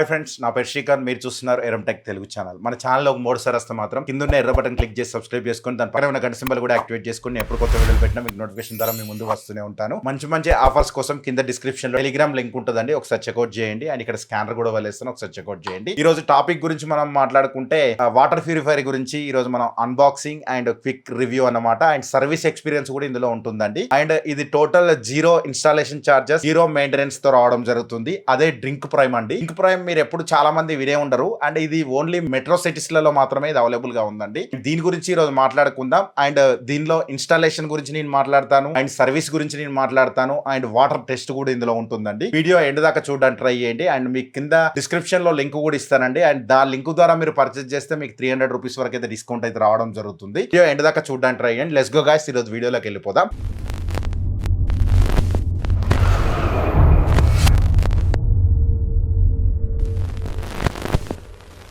Hi friends నా పేరు శ్రీకాంత్. మీరు చూస్తున్నారు ఎరంటెక్ తెలుగు ఛానల్ మన ఛానల్ ఒక మూడు సరస్త మాత్రం కింద ఉన్న ఎర్ర బటన్ క్లిక్ చేసి సబ్స్క్రైబ్ చేసుకొని దాని పక్కన ఉన్న గంట సింబల్ కూడా యాక్టివేట్ చేసుకుని ఎప్పుడు కొత్త వీడియోలు పెట్టినా మీకు నోటిఫికేషన్ ద్వారా మీ ముందు వస్తూనే ఉంటాను. మంచి మంచి ఆఫర్స్ కోసం కింద డిస్క్రిప్షన్లో టెలిగ్రామ్ లింక్ ఉంటుందండి. ఒకసారి చెక్అౌట్ చేయండి. అండ్ ఇక్కడ స్కానర్ కూడా వదిలేస్తాను. ఒకసారి చెక్అౌట్ చేయండి. ఈ రోజు టాపిక్ గురించి మనం మాట్లాడుకుంటే వాటర్ ప్యూరిఫైర్ గురించి ఈ రోజు మనం అన్బాక్సింగ్ అండ్ క్విక్ రివ్యూ అన్నమాట. అండ్ సర్వీస్ ఎక్స్పీరియన్స్ కూడా ఇందులో ఉంటుందండి. అండ్ ఇది total zero installation charges zero మెయింటెనెన్స్తో రావడం జరుగుతుంది. అదే డ్రింక్ ప్రైమ్ అండి. డ్రింక్ ప్రైమ్ మీరు ఎప్పుడు చాలా మంది వినే ఉండరు. అండ్ ఇది ఓన్లీ మెట్రో సిటీస్లలో మాత్రమే ఇది అవైలబుల్గా ఉందండి. దీని గురించి ఈరోజు మాట్లాడుకుందాం. అండ్ దీనిలో ఇన్స్టాలేషన్ గురించి నేను మాట్లాడతాను. అండ్ సర్వీస్ గురించి నేను మాట్లాడతాను. అండ్ వాటర్ టెస్ట్ కూడా ఇందులో ఉంటుందండి. వీడియో ఎండ్ దాకా చూడడానికి ట్రై చేయండి. అండ్ మీకు కింద డిస్క్రిప్షన్లో లింక్ కూడా ఇస్తానండి. అండ్ దా లింక్ ద్వారా మీరు పర్చేస్ చేస్తే మీకు త్రీ హండ్రెడ్ రూపీస్ వరకు అయితే డిస్కౌంట్ అయితే రావడం జరుగుతుంది. వీడియో ఎండ్ దాకా చూడడానికి ట్రై చేయండి. లెస్ గో గాయస్ ఈ రోజు వీడియోలోకి వెళ్ళిపోదాం.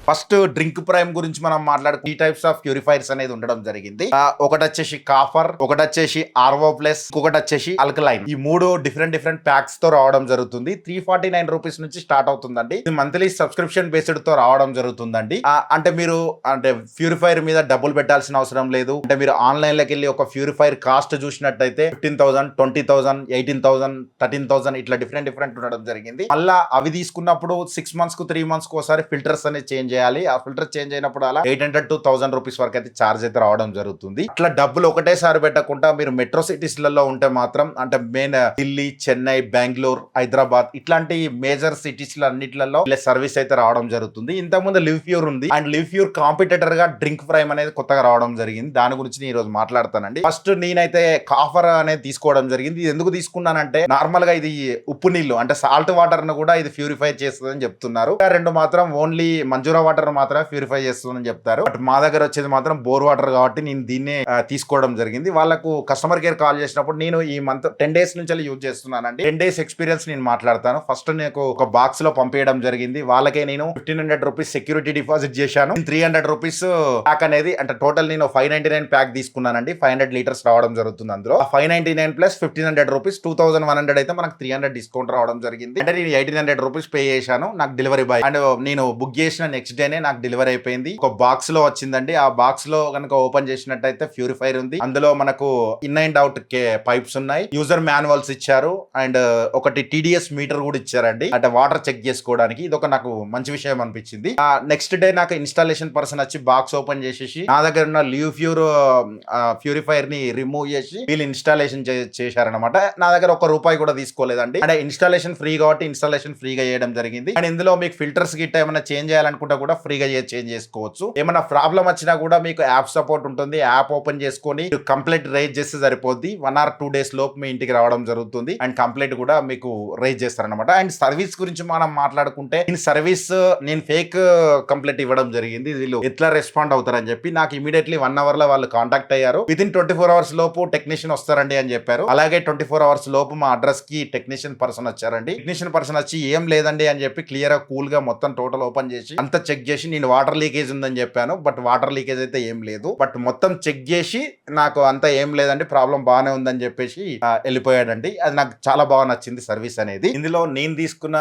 ఫస్ట్ డ్రింక్ ప్రైమ్ గురించి మనం మాట్లాడుకు ఈ టైప్స్ ఆఫ్ ప్యూరిఫైర్స్ అనేది ఉండడం జరిగింది. ఒకటి వచ్చేసి కాఫర్ ఒకటి వచ్చేసి ఆర్వో ప్లస్ ఒకటి వచ్చేసి అల్కలైన్ ఈ మూడు డిఫరెంట్ డిఫరెంట్ ప్యాక్స్తో రావడం జరుగుతుంది. త్రీ ఫార్టీ నైన్ రూపీస్ నుంచి స్టార్ట్ అవుతుందండి. ఇది మంత్లీ సబ్స్క్రిప్షన్ బేస్డ్తో రావడం జరుగుతుందండి. అంటే మీరు అంటే ప్యూరిఫైర్ మీద డబ్బులు పెట్టాల్సిన అవసరం లేదు. అంటే మీరు ఆన్లైన్లోకి వెళ్ళి ఒక ప్యూరిఫైర్ కాస్ట్ చూసినట్టయితే fifteen thousand twenty thousand eighteen thousand thirteen thousand ఇట్లా డిఫరెంట్ డిఫరెంట్ ఉండడం జరిగింది. మళ్ళా అవి తీసుకున్నప్పుడు సిక్స్ మంత్స్కు త్రీ మంత్స్కు ఒకసారి ఫిల్టర్స్ అనేది చేంజ్ చేయాలి. ఆ ఫిల్టర్ చేంజ్ అయినప్పుడు అలా eight hundred to thousand rupees వరకు అయితే చార్జ్ అయితే రావడం జరుగుతుంది. అట్లా డబ్బులు ఒకటేసారి పెట్టకుండా మీరు మెట్రో సిటీస్లలో ఉంటే మాత్రం అంటే మెయిన్ uh, ఢిల్లీ చెన్నై బెంగళూరు హైదరాబాద్ ఇట్లాంటి మేజర్ సిటీస్ అన్నిట్లలో సర్వీస్ అయితే రావడం జరుగుతుంది. ఇంతకుముందు లివ్ ప్యూర్ ఉంది. అండ్ లివ్ ప్యూర్ కాంపిటేటర్గా డ్రింక్ ఫ్రైమ్ అనేది కొత్తగా రావడం జరిగింది. దాని గురించి నేను ఈ రోజు మాట్లాడతానండి. ఫస్ట్ నేనైతే కాఫర్ అనేది తీసుకోవడం జరిగింది. ఇది ఎందుకు తీసుకున్నానంటే నార్మల్గా ఇది ఉప్పు నీళ్ళు అంటే సాల్ట్ వాటర్ను కూడా ఇది ప్యూరిఫై చేస్తుందని చెప్తున్నారు. రెండు మాత్రం ఓన్లీ మంజూరా వాటర్ మాత్రమే ప్యూరిఫై చేస్తుందని చెప్తారు. బట్ మా దగ్గర వచ్చేది మాత్రం బోర్ వాటర్ కాబట్టి నేను దీన్నే తీసుకోవడం జరిగింది. వాళ్ళకు కస్టమర్ కేర్ కాల్ చేసినప్పుడు నేను ఈ మంత్ టెన్ డేస్ నుంచి యూజ్ చేస్తున్నానండి. టెన్ డేస్ ఎక్స్పీరియన్స్ నేను మాట్లాడతాను. ఫస్ట్ నాకు ఒక బాక్స్లో పంపించడం జరిగింది. వాళ్ళకే నేను fifteen hundred rupees security deposit చేశాను. త్రీ హండ్రెడ్ రూపీస్ ప్యాక్ అనేది అంటే టోటల్ నేను ఫైవ్ నైన్టీ నైన్ ప్యాక్ తీసుకున్నానండి. ఫైవ్ హండ్రెడ్ లీటర్స్ రావడం జరుగుతుంది అందులో. Five ninety nine plus fifteen hundred rupees two thousand one hundred అయితే మనకు త్రీ హండ్రెడ్ డిస్కౌంట్ రావడం జరిగింది. అంటే నేను ఎయిటీన్ హండ్రెడ్ రూపీస్ పే చేశాను. నాకు డెలివరీ బాయ్ అండ్ నేను బుక్ చేసిన నెక్స్ట్ డేనే నాకు డెలివరీ అయిపోయింది. ఒక బాక్స్లో వచ్చిందండి. ఆ బాక్స్లో కనుక ఓపెన్ చేసినట్టయితే ప్యూరిఫైర్ ఉంది. అందులో మనకు ఇన్ అండ్ అవుట్ కే పైప్స్ ఉన్నాయి. యూజర్ మాన్యువల్స్ ఇచ్చారు. అండ్ uh, ఒకటి టీడీఎస్ మీటర్ కూడా ఇచ్చారండి. అంటే వాటర్ చెక్ చేసుకోవడానికి. ఇది ఒక నాకు మంచి విషయం అనిపించింది. ఆ నెక్స్ట్ డే నాకు ఇన్స్టాలేషన్ పర్సన్ వచ్చి బాక్స్ ఓపెన్ చేసేసి నా దగ్గర ఉన్న లీవ్ ప్యూర్ ప్యూరిఫైర్ని రిమూవ్ చేసి వీళ్ళు ఇన్స్టాలేషన్ చేశారనమాట నా దగ్గర ఒక రూపాయి కూడా తీసుకోలేదండి. అంటే ఇన్స్టాలేషన్ ఫ్రీ కాబట్టి ఇన్స్టాలేషన్ ఫ్రీగా చేయడం జరిగింది. అండ్ ఇందులో మీకు ఫిల్టర్స్ గిట్ట ఏమైనా చేంజ్ చేయాలనుకుంటే కూడా ఫ్రీగా చేంజ్ చేసుకోవచ్చు. ఏమైనా ప్రాబ్లం వచ్చినా కూడా మీకు యాప్ సపోర్ట్ ఉంటుంది. యాప్ ఓపెన్ చేసుకొని కంప్లైంట్ రైజ్ చేస్తే సరిపోద్ది. వన్ ఆర్ టూ డేస్ లోపు మీ ఇంటికి రావడం జరుగుతుంది. అండ్ కంప్లైంట్ కూడా మీకు రైజ్ చేస్తారనమాట అండ్ సర్వీస్ గురించి మనం మాట్లాడుకుంటే నేను సర్వీస్ నేను ఫేక్ కంప్లైంట్ ఇవ్వడం జరిగింది. వీళ్ళు ఎట్లా రెస్పాండ్ అవుతారని చెప్పి నాకు ఇమీడియట్లీ వన్ అవర్లో వాళ్ళు కాంటాక్ట్ అయ్యారు. Within twenty four hours లోపు టెక్నీషియన్ వస్తారండి అని చెప్పారు. అలాగే ట్వంటీ ఫోర్ అవర్స్ లోపు మా అడ్రస్కి టెక్నీషియన్ పర్సన్ వచ్చారండి. టెక్నీషియన్ పర్సన్ వచ్చి ఏం లేదండి అని చెప్పి క్లియర్గా కూల్గా మొత్తం టోటల్ ఓపెన్ చేసి అంత చెక్ చేసి నేను వాటర్ లీకేజ్ ఉందని చెప్పాను బట్ వాటర్ లీకేజ్ అయితే ఏం లేదు. బట్ మొత్తం చెక్ చేసి నాకు అంతా ఏం లేదండి ప్రాబ్లం బాగానే ఉందని చెప్పేసి వెళ్ళిపోయాడండి. అది నాకు చాలా బాగా నచ్చింది సర్వీస్ అనేది. ఇందులో నేను తీసుకున్న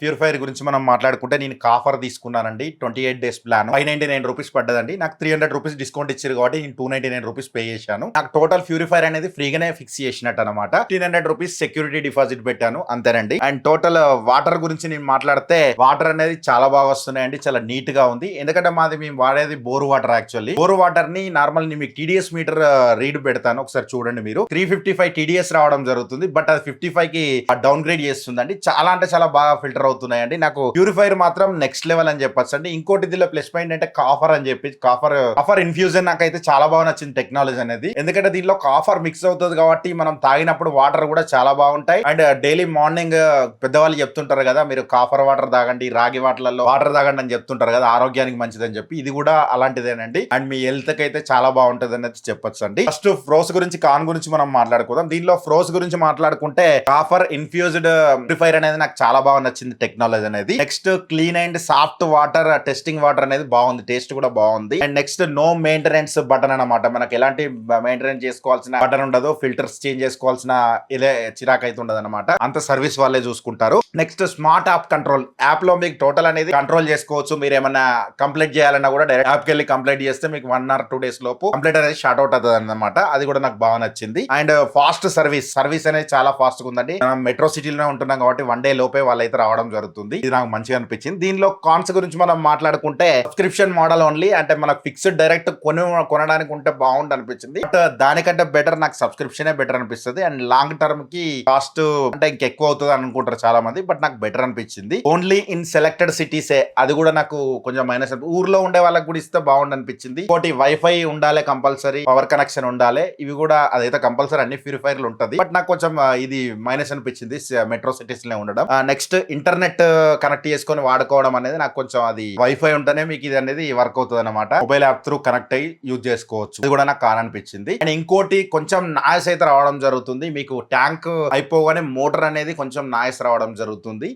ప్యూరిఫైర్ గురించి మనం మాట్లాడుకుంటే నేను కాఫర్ తీసుకున్నానండి. Twenty eight days plan five ninety nine rupees పడ్డదండి. నాకు త్రీ హండ్రెడ్ రూపీస్ డిస్కౌంట్ ఇచ్చారు కాబట్టి నేను two ninety nine rupees pay చేశాను. నాకు టోటల్ ప్యూరిఫైర్ అనేది ఫ్రీగానే ఫిక్స్ చేసినట్టు అనమాట fifteen hundred rupees security deposit పెట్టాను అంతేనండి. అండ్ టోటల్ వాటర్ గురించి నేను మాట్లాడితే వాటర్ అనేది చాలా బాగా వస్తున్నాయండి చాలా నీట్గా ఉంది. ఎందుకంటే మాది మేము వాడేది బోర్ వాటర్ యాక్చువల్లీ. బోర్ వాటర్ని నార్మల్ మీకు టీడీఎస్ మీటర్ రీడ్ పెడతాను. ఒకసారి చూడండి మీరు. త్రీ ఫిఫ్టీ ఫైవ్ టీడీఎస్ రావడం జరుగుతుంది. బట్ అది ఫిఫ్టీ ఫైవ్కి డౌన్ గ్రేడ్ చేస్తుందండి. చాలా అంటే చాలా బాగా ఫిల్టర్ అవుతున్నాయండి. నాకు ప్యూరిఫైర్ మాత్రం నెక్స్ట్ లెవెల్ అని చెప్పొచ్చు అండి ఇంకోటి దీనిలో ప్లస్ పాయింట్ అంటే కాఫర్ అని చెప్పి కాఫర్ కాఫర్ ఇన్ఫ్యూజన్ నాకైతే చాలా బాగా నచ్చింది టెక్నాలజీ అనేది. ఎందుకంటే దీనిలో కాఫర్ మిక్స్ అవుతుంది కాబట్టి మనం తాగినప్పుడు వాటర్ కూడా చాలా బాగుంటాయి. అండ్ డైలీ మార్నింగ్ పెద్దవాళ్ళు చెప్తుంటారు కదా మీరు కాఫర్ వాటర్ తాగండి రాగి వాటర్లలో వాటర్ తాగండి అని చెప్తుంటారు చెప్తుంటారు కదా ఆరోగ్యానికి మంచిదని చెప్పి. ఇది కూడా అలాంటిదేనండి. అండ్ మీ హెల్త్కి అయితే చాలా బాగుంటది అనేది చెప్పొచ్చు అండి ఫస్ట్ ఫ్రోస్ గురించి కాన్ గురించి మనం మాట్లాడుకుందాం. దీనిలో ఫ్రోస్ గురించి మాట్లాడుకుంటే కాఫర్ ఇన్ఫ్యూజ్డ్ ప్రిఫైర్ అనేది నాకు చాలా బాగా నచ్చింది టెక్నాలజీ అనేది. Next clean and soft water testing water అనేది బాగుంది. టేస్ట్ కూడా బాగుంది. And next no maintenance button అన్నమాట. మనకి ఎలాంటి మెయింటెనెన్స్ చేసుకోవాల్సిన బటన్ ఉండదు. ఫిల్టర్స్ చేంజ్ చేసుకోవాల్సిన ఇదే చిరాకు అయితే ఉండదు అనమాట అంత సర్వీస్ వాళ్ళే చూసుకుంటారు. Next smart app control. యాప్లో మీకు టోటల్ అనేది కంట్రోల్ చేసుకోవచ్చు. మీరు ఏమన్నా కంప్లీట్ చేయాలన్నా కూడా డైరెక్ట్ యాప్కి వెళ్ళి కంప్లైంట్ చేస్తే మీకు వన్ ఆర్ టూ డేస్ లోపు కంప్లైంట్ అనేది షార్ట్ అవుట్ అవుతుంది అనమాట అది కూడా నాకు బాగా నచ్చింది. అండ్ ఫాస్ట్ సర్వీస్ సర్వీస్ అనేది చాలా ఫాస్ట్గా ఉందండి. మనం మెట్రో సిటీలోనే ఉంటున్నాం కాబట్టి వన్ డే లోపే వాళ్ళైతే రావడం జరుగుతుంది. ఇది నాకు మంచిగా అనిపించింది. దీనిలో కాన్స్ గురించి మనం మాట్లాడుకుంటే సబ్స్క్రిప్షన్ మోడల్ ఓన్లీ అంటే మనకు ఫిక్స్డ్ డైరెక్ట్ కొని కొనడానికి ఉంటే బాగుండు అనిపించింది. బట్ దానికంటే బెటర్ నాకు సబ్స్క్రిప్షనే బెటర్ అనిపిస్తుంది. అండ్ లాంగ్ టర్మ్కి కాస్ట్ అంటే ఇంకెక్కువ అవుతుంది అనుకుంటారు చాలా మంది బట్ నాకు బెటర్ అనిపించింది. ఓన్లీ ఇన్ సెలెక్టెడ్ సిటీసే అది కూడా నాకు నాకు కొంచెం మైనస్ ఊర్లో ఉండే వాళ్ళకి కూడా ఇస్తే బాగుండు అనిపించింది. ఇంకోటి వైఫై ఉండాలి కంపల్సరీ పవర్ కనెక్షన్ ఉండాలి. ఇవి కూడా అదైతే కంపల్సరీ అన్ని ప్యూరిఫైర్లు ఉంటది. బట్ నాకు కొంచెం ఇది మైనస్ అనిపించింది మెట్రో సిటీస్లో ఉండడం. నెక్స్ట్ ఇంటర్నెట్ కనెక్ట్ చేసుకొని వాడుకోవడం అనేది నాకు కొంచెం అది వైఫై ఉంటేనే మీకు ఇది అనేది వర్క్ అవుతుంది అనమాట మొబైల్ యాప్ త్రూ కనెక్ట్ అయ్యి యూజ్ చేసుకోవచ్చు. ఇది కూడా నాకు కాననిపించింది. అండ్ ఇంకోటి కొంచెం నాయస్ అయితే రావడం జరుగుతుంది. మీకు ట్యాంక్ అయిపోగానే మోటార్ అనేది కొంచెం నాయస్ రావడం జరుగుతుంది.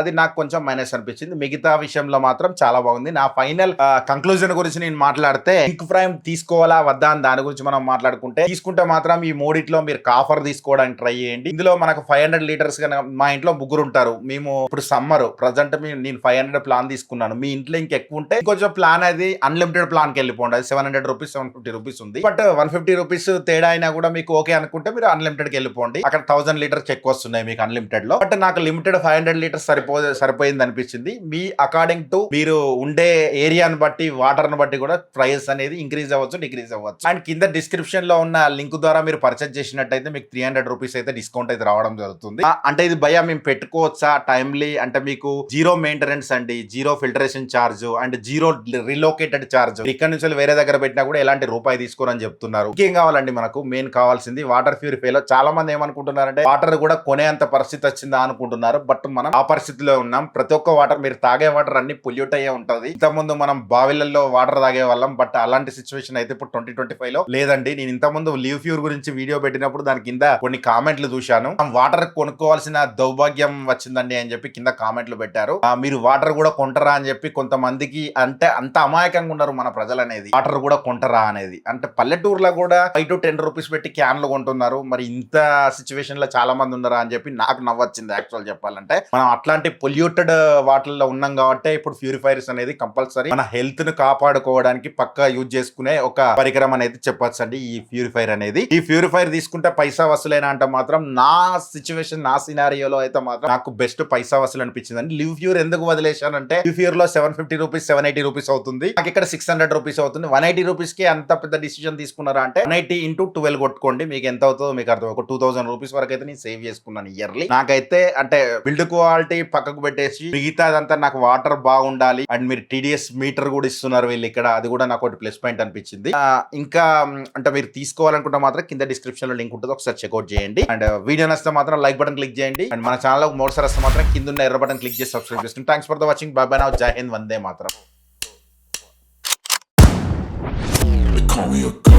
అది నాకు కొంచెం మైనస్ అనిపించింది. మిగతా విషయంలో మాత్రం చాలా బాగుంది. నా ఫైనల్ కంక్లూజన్ గురించి నేను మాట్లాడితే బిగ్ ఫ్రైమ్ తీసుకోవాలా వద్దా అని దాని గురించి మనం మాట్లాడుకుంటే తీసుకుంటే మాత్రం ఈ మూడిట్లో మీరు కాఫర్ తీసుకోవడానికి ట్రై చేయండి. ఇందులో మనకు ఫైవ్ హండ్రెడ్ లీటర్స్ కనుక మా ఇంట్లో ముగ్గురు ఉంటారు. మేము ఇప్పుడు సమ్మర్ ప్రజెంట్ నేను ఫైవ్ హండ్రెడ్ ప్లాన్ తీసుకున్నాను. మీ ఇంట్లో ఇంకెక్కువ ఉంటే కొంచెం ప్లాన్ అది అన్లిమిటెడ్ ప్లాన్కి వెళ్ళిపోండి. అది seven hundred rupees seven fifty rupees ఉంది. బట్ వన్ ఫిఫ్టీ రూపీస్ తేడా అయినా కూడా మీకు ఓకే అనుకుంటే మీరు అన్లిమిటెడ్కి వెళ్ళిపోండి. అక్కడ థౌసండ్ లీటర్స్ ఎక్కువ వస్తున్నాయి మీకు అన్లిమిటెడ్లో. బట్ నాకు లిమిటెడ్ ఫైవ్ హండ్రెడ్ లీటర్స్ సరిపో సరిపోయింది అనిపించింది మీ అకార్డింగ్ టు మీరు ఉండే ఏరియాను బట్టి వాటర్ని బట్టి కూడా ప్రైస్ అనేది ఇంక్రీజ్ అవ్వచ్చు డిక్రీజ్ అవ్వచ్చు. అండ్ కింద డిస్క్రిప్షన్లో ఉన్న లింక్ ద్వారా మీరు పర్చేజ్ చేసినట్టయితే మీకు త్రీ హండ్రెడ్ రూపీస్ అయితే డిస్కౌంట్ అయితే రావడం జరుగుతుంది. అంటే ఇది భయ మేము పెట్టుకోవచ్చా? టైమ్లీ అంటే మీకు జీరో మెయింటెనెన్స్ అండి zero filtration charge and zero relocated charge ఇక్కడ నుంచి వేరే దగ్గర పెట్టినా కూడా ఎలాంటి రూపాయి తీసుకోరని చెప్తున్నారు. ఇంకేం కావాలండి మనకు? మెయిన్ కావాల్సింది వాటర్ ప్యూరిఫైలో చాలా మంది ఏమనుకుంటున్నారంటే వాటర్ కూడా కొనే అంత పరిస్థితి వచ్చిందా అనుకుంటున్నారు. బట్ మనం ఆ పరిస్థితిలో ఉన్నాం. ప్రతి ఒక్క వాటర్ మీరు తాగే వాటర్ అన్ని పొల్యూట్ అయ్యే ఉంటది. ఇంతకుముందు మనం బావిలలో వాటర్ తాగే వాళ్ళం బట్ అలాంటి సిచ్యువేషన్ అయితే ఇప్పుడు ట్వంటీ ట్వంటీ ఫైవ్లో లేదండి. నేను ఇంతకుముందు లీవ్ ఫ్యూర్ గురించి వీడియో పెట్టినప్పుడు దాని కింద కొన్ని కామెంట్లు చూశాను. వాటర్ కొనుక్కోవాల్సిన దౌర్భాగ్యం వచ్చిందండి అని చెప్పి కింద కామెంట్లు పెట్టారు. మీరు వాటర్ కూడా కొంటరా అని చెప్పి కొంతమందికి అంటే అంత అమాయకంగా ఉన్నారు మన ప్రజలు అనేది వాటర్ కూడా కొంటరా అనేది. అంటే పల్లెటూరులో కూడా ఫైవ్ టు టెన్ రూపీస్ పెట్టి క్యాన్లు కొంటున్నారు. మరి ఇంత సిచ్యువేషన్లో చాలా మంది ఉన్నారా అని చెప్పి నాకు నవ్వొచ్చింది యాక్చువల్ చెప్పాలంటే. మనం అట్లాంటి పొల్యూటెడ్ uh, వాటర్లో ఉన్నాం కాబట్టి ఇప్పుడు ప్యూరిఫైర్స్ అనేది కంపల్సరీ మన హెల్త్ను కాపాడుకోవడానికి పక్కా యూజ్ చేసుకునే ఒక పరికరం అనేది చెప్పొచ్చు అండి ఈ ప్యూరిఫైర్ అనేది. ఈ ప్యూరిఫైర్ తీసుకుంటే పైసా వసూలైన అంటే మాత్రం నా సిచ్యువేషన్ నా సినారియోలో అయితే మాత్రం నాకు బెస్ట్ పైసా వసూలు అనిపించింది అండి లివ్ ప్యూర్ ఎందుకు వదిలేశానంటే లివ్ ప్యూర్లో seven fifty rupees seven eighty rupees అవుతుంది. నాకు ఇక్కడ సిక్స్ హండ్రెడ్ రూపీస్ అవుతుంది. వన్ ఎయిటీ రూపీస్కి అంత పెద్ద డిసిజన్ తీసుకున్నారా అంటే వన్ ఎయిటీ ఇంటూ ట్వెల్వ్ కొట్టుకోండి. మీకు ఎంత అవుతుందో మీకు అర్థం. ఒక టూ థౌసండ్ రూపీస్ వరకు అయితే నేను సేవ్ చేసుకున్నాను ఇయర్లీ నాకైతే అంటే బిల్డ్ క్వాలిటీ పక్కకు పెట్టేసి మిగతాదంతా నాకు వాటర్ బాగుండాలి అండ్ మీరు టీడీఎస్ మీటర్ కూడా ఇస్తున్నారు వీళ్ళు ఇక్కడ అది కూడా నాకు ఒకటి ప్లస్ పాయింట్ అనిపించింది. ఇంకా అంటే మీరు తీసుకోవాలనుకుంటే మాత్రం కింద డిస్క్రిప్షన్లో లింక్ ఉంటుంది ఒకసారి చెక్అౌట్ చేయండి. అండ్ వీడియో నచ్చితే మాత్రం లైక్ బటన్ క్లిక్ చేయండి. అండ్ మన ఛానల్ మోడసారి వస్తే మాత్రం కింద ఉన్న ఎర్ర బటన్ క్లిక్ చేసి సబ్స్క్రైబ్ చేస్తుంది థ్యాంక్స్ ఫర్ ద వాచింగ్ బాబా నా జై హింద్ వందే మాత్రం call me a